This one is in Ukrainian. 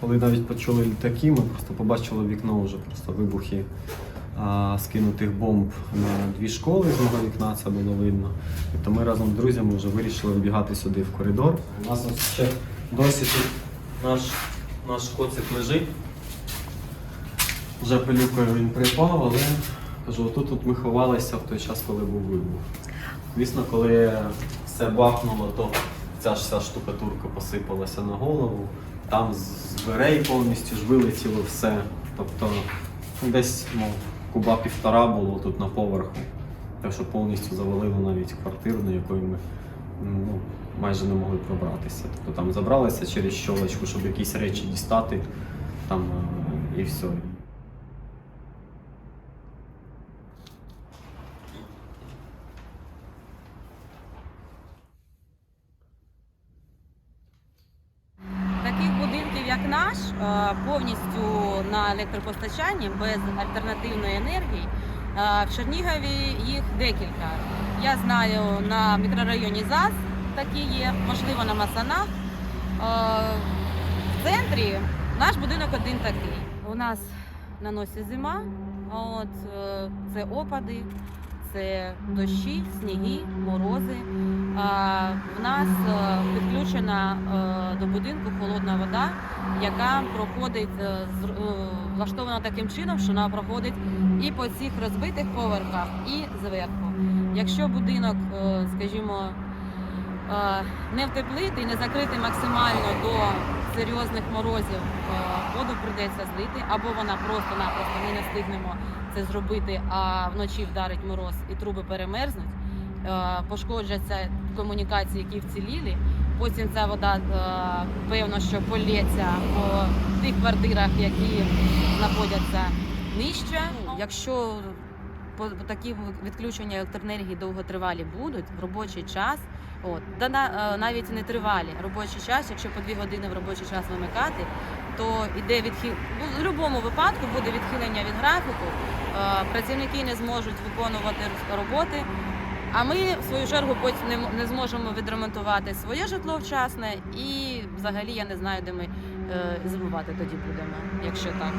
коли навіть почули літаки, ми просто побачили вікно вже просто вибухи а, скинутих бомб на дві школи з мого вікна, це було видно. Тобто ми разом з друзями вже вирішили вбігати сюди в коридор. У нас ще досі тут наш, наш коцик лежить. Вже пилюкою він припав, але кажу, отут тут ми ховалися в той час, коли був вибух. Звісно, коли все бахнуло, то ця ж вся штукатурка посипалася на голову. Там з дверей повністю ж вилетіло все. Тобто десь ну, куба півтора було тут на поверху. Так що повністю завалило навіть квартиру, на якої ми ну, майже не могли пробратися. Тобто там забралися через щолочку, щоб якісь речі дістати там, е, і все. Наш, е, повністю на електропостачанні без альтернативної енергії. е, В Чернігові їх декілька. Я знаю на мікрорайоні ЗАЗ такі є, можливо, на Масанах. Е, В центрі наш будинок один такий. У нас на носі зима, от, це опади, це дощі, сніги, морози. А, В нас е, підключена е, до будинку холодна вода, яка проходить е, е, влаштована таким чином, що вона проходить і по цих розбитих поверхах, і зверху. Якщо будинок, е, скажімо, е, не втеплити і не закрити максимально до серйозних морозів, е, воду прийдеться злити, або вона просто-напросто ми не встигнемо це зробити, а вночі вдарить мороз і труби перемерзнуть. Е, пошкоджаться комунікації, які вцілілі. Потім ця вода е, певно, що полється по тих квартирах, які знаходяться нижче. Якщо такі відключення електроенергії довготривалі будуть в робочий час, от да е, навіть не тривалі робочий час, якщо по дві години в робочий час вимикати, то іде відхил... в будь-якому випадку буде відхилення від графіку. Працівники не зможуть виконувати роботи. А ми, в свою чергу, потім не, зможемо відремонтувати своє житло вчасне, і взагалі я не знаю, де ми е, зимувати тоді будемо, якщо так.